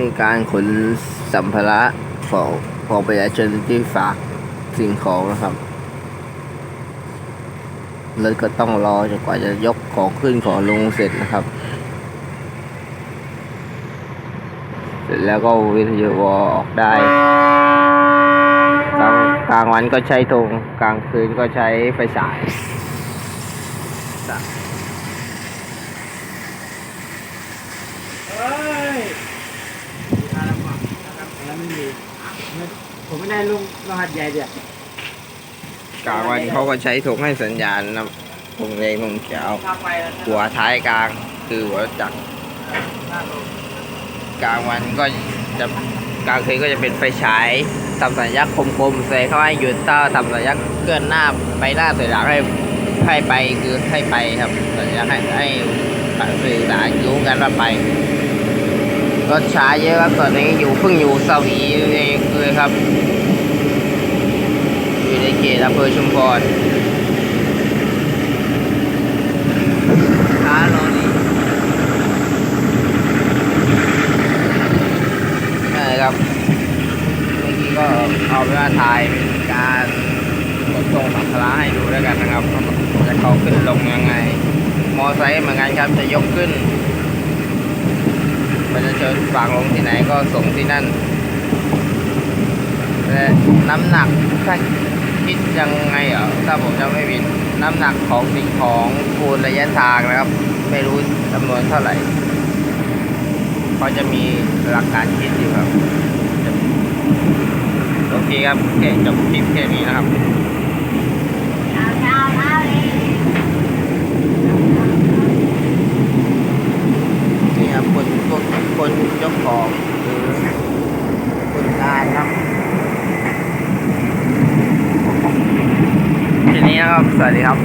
มีการขนสัมภาระของของประชาชนที่ฝากสิ่งของนะครับรถก็ต้องรอจนกว่าจะยกของขึ้นของลงเสร็จนะครับ เสร็จแล้วก็วิทยุวอออกได้กลางกลางวันก็ใช้ธงกลางคืนก็ใช้ไฟฉาย เฮ้ยมีทางลำบากนะครับแล้วไม่มีไม่ ผมไม่ได้ลงรหัสใหญ่เดียวกลางวันเขาก็ใช้ธงให้สัญญาณนะธงแดงธงเขียวทางไปแล้วหัวท้ายกลางคือหัวจักรกลางวันก็จะกลางคืนก็จะเป็นไฟฉายทำสัญลักษณ์คมๆใส่เข้าให้หยุดถ้าทำสัญลักษณ์เคลื่อนหน้าไปหน้าถอยหลังให้ให้ไปคือให้ไปครับสัญลักษณ์ให้ให้สื่อสารรู้กันว่าไป รถช้าเยอะครับตอนนี้อยู่เพิ่งอยู่สวีเองเลยครับ อยู่ในเขตอำเภอชุมพรช้ารอนี่นะครับเมื่อกี้ก็เอาเวลาถ่ายเป็นการขนส่งสัมภาระให้ดูแล้วกันนะครับว่าจะเขาขึ้นลงยังไง มอไซค์เหมือนกันครับจะยกขึ้น ประชาชนฝากลงที่ไหนก็ส่งที่นั่นและน้ำหนักถ้าคิดยังไงเหรอถ้าผมจำไม่ผิดน้ำหนักของสิ่งของคูณระยะทางนะครับ ไม่รู้จำนวนเท่าไหร่เขาจะมีหลักการคิดอยู่ครับ โอเคครับแค่จบคลิปแค่นี้นะครับ นี่ครับคนพวก คนเจ้าของหรือคนงานครับทีนี้ครับ สวัสดีครับ